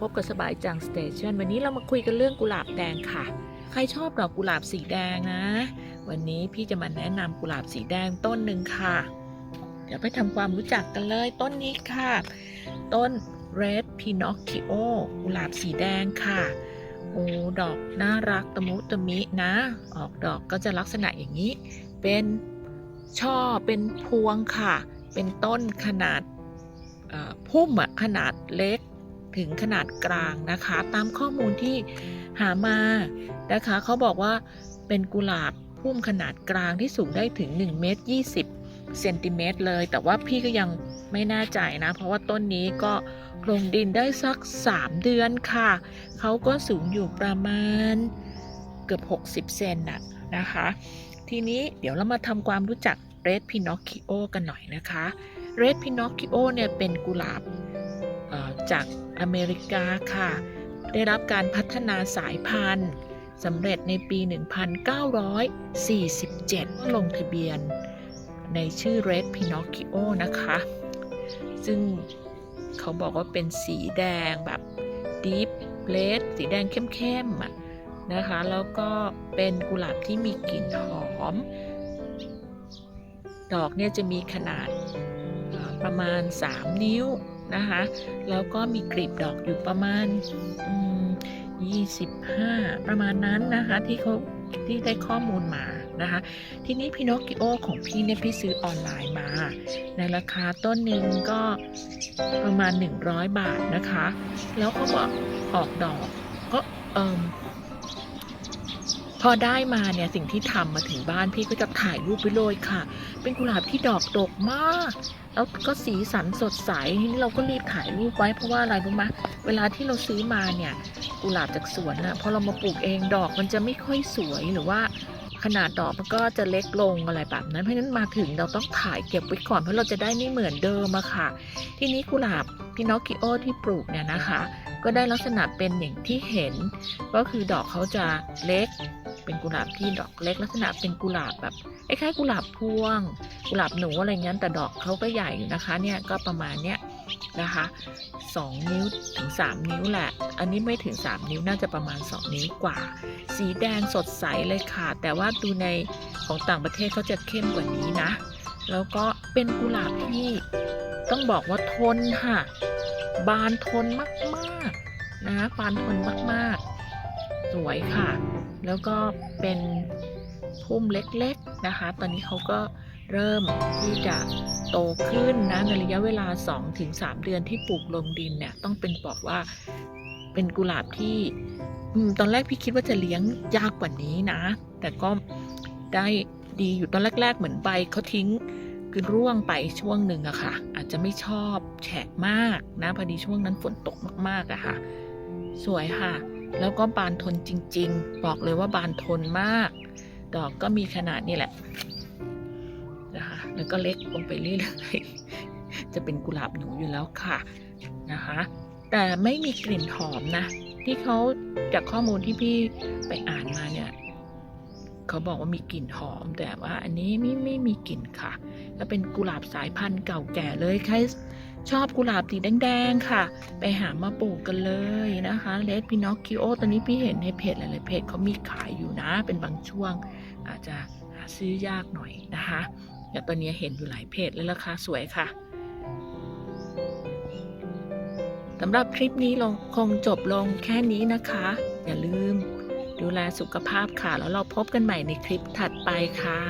พบกับสบายจังสเตชันวันนี้เรามาคุยกันเรื่องกุหลาบแดงค่ะ ใครชอบดอกกุหลาบสีแดงนะ วันนี้พี่จะมาแนะนำกุหลาบสีแดงต้นหนึ่งค่ะ เดี๋ยวไปทำความรู้จักกันเลยต้นนี้ค่ะ ต้น Red Pinocchio กุหลาบสีแดงค่ะโอ้ดอกน่ารักตะมุตะมินะ ออกดอกก็จะลักษณะอย่างนี้ เป็นช่อเป็นพวงค่ะ เป็นต้นขนาดอ่อพุ่มขนาดเล็ก ถึงขนาดกลางนะคะ ตามข้อมูลที่หามานะคะเขาบอกว่าเป็นกุหลาบพุ่มขนาดกลางที่สูงได้ถึง1เมตร20เซนติเมตรเลย แต่ว่าพี่ก็ยังไม่แน่ใจนะ เพราะว่าต้นนี้ก็ลงดินได้สัก 3 เดือนค่ะ เขาก็สูงอยู่ประมาณเกือบ 60 เซนน่ะนะคะ ทีนี้เดี๋ยวเรามาทำความรู้จัก Red Pinocchio กันหน่อยนะคะ Red Pinocchio เนี่ยเป็นกุหลาบจาก อเมริกาค่ะ ได้รับการพัฒนาสายพันธุ์สำเร็จในปี 1947ก็ลงทะเบียน ในชื่อ Red Pinocchio นะคะ ซึ่งเขาบอกว่าเป็นสีแดงแบบ Deep Red สีแดงเข้มๆนะคะ แล้วก็เป็นกุหลาบที่มีกลิ่นหอม ดอกเนี่ยจะมีขนาดประมาณ 3 นิ้ว นะคะ แล้วก็มีกลีบดอกอยู่ประมาณ25ประมาณนั้นนะคะที่เขาที่ได้ข้อมูลมานะคะ ทีนี้พินอคกิโอของพี่เนี่ยพี่ซื้อออนไลน์มา ในราคาต้นหนึ่งก็ประมาณ 100 บาทนะคะ แล้วเขาบอกออกดอกก็เอิมพอได้มาเนี่ยสิ่งที่ทำมาถึงบ้านพี่ก็จะถ่ายรูปไปเลยค่ะ เป็นกุหลาบที่ดอกดกมาก แล้วก็สีสันสดใสทีนี้เราก็รีบถ่ายรูปไว้เพราะว่าอะไรรู้ไหมเวลาที่เราซื้อมาเนี่ยกุหลาบจากสวนนะพอเรามาปลูกเองดอกมันจะไม่ค่อยสวยหรือว่าขนาดดอกมันก็จะเล็กลงอะไรแบบนั้น เพราะฉะนั้นมาถึงเราต้องถ่ายเก็บไว้ก่อนเพราะเราจะได้ไม่เหมือนเดิมอะค่ะ ทีนี้กุหลาบพินอคกิโอที่ปลูกเนี่ยนะคะ ก็ได้ลักษณะเป็นอย่างที่เห็น ก็คือดอกเขาจะเล็ก เป็นกุหลาบที่ดอกเล็กลักษณะเป็นกุหลาบแบบคล้ายๆกุหลาบพวง กุหลาบหนูอะไรเงี้ยแต่ดอกเขาก็ใหญ่อยู่นะคะเนี่ยก็ประมาณเนี้ยนะคะ2นิ้วถึง 3 นิ้วแหละ อันนี้ไม่ถึง 3 นิ้วน่าจะประมาณ 2 นิ้วกว่า สีแดงสดใสเลยค่ะ แต่ว่าดูในของต่างประเทศเขาจะเข้มกว่านี้นะ แล้วก็เป็นกุหลาบที่ต้องบอกว่าทนค่ะ บานทนมากๆนะบานทนมากๆ สวยค่ะ แล้วก็เป็นพุ่มเล็กๆนะคะ ตอนนี้เขาก็เริ่มที่จะโตขึ้นนะในระยะเวลา 2-3 เดือนที่ปลูกลงดินเนี่ยต้องเป็นบอกว่าเป็นกุหลาบที่ตอนแรกพี่คิดว่าจะเลี้ยงยากกว่านี้นะ แต่ก็ได้ดีอยู่ตอนแรก ๆ เหมือนใบเขาทิ้งคือร่วงไปช่วงหนึ่งอะค่ะ อาจจะไม่ชอบแฉะมากนะพอดีช่วงนั้นฝนตกมากๆอะค่ะ สวยค่ะ แล้วก็บานทนจริง ๆ บอกเลยว่าบานทนมาก ดอกก็มีขนาดนี่แหละนะคะแล้วก็เล็กลงไปเรื่อยๆจะเป็นกุหลาบหนูอยู่แล้วค่ะนะคะ แต่ไม่มีกลิ่นหอมนะ ที่เขาจากข้อมูลที่พี่ไปอ่านมาเนี่ยเขาบอกว่ามีกลิ่นหอม แต่ว่าอันนี้ไม่ไม่มีกลิ่นค่ะแล้วเป็นกุหลาบสายพันธุ์เก่าแก่เลยใคร ชอบกุหลาบสีแดงๆค่ะ ไปหามาปลูกกันเลยนะคะเลดพินอคคิโอตอนนี้พี่เห็นในเพจหลายๆเพจเขามีขายอยู่นะ เป็นบางช่วง อาจจะหาซื้อยากหน่อยนะคะแต่ตอนนี้เห็นอยู่หลายเพจและราคาสวยค่ะสำหรับคลิปนี้ลงคงจบลงแค่นี้นะคะ อย่าลืมดูแลสุขภาพค่ะ แล้วเราพบกันใหม่ในคลิปถัดไปค่ะ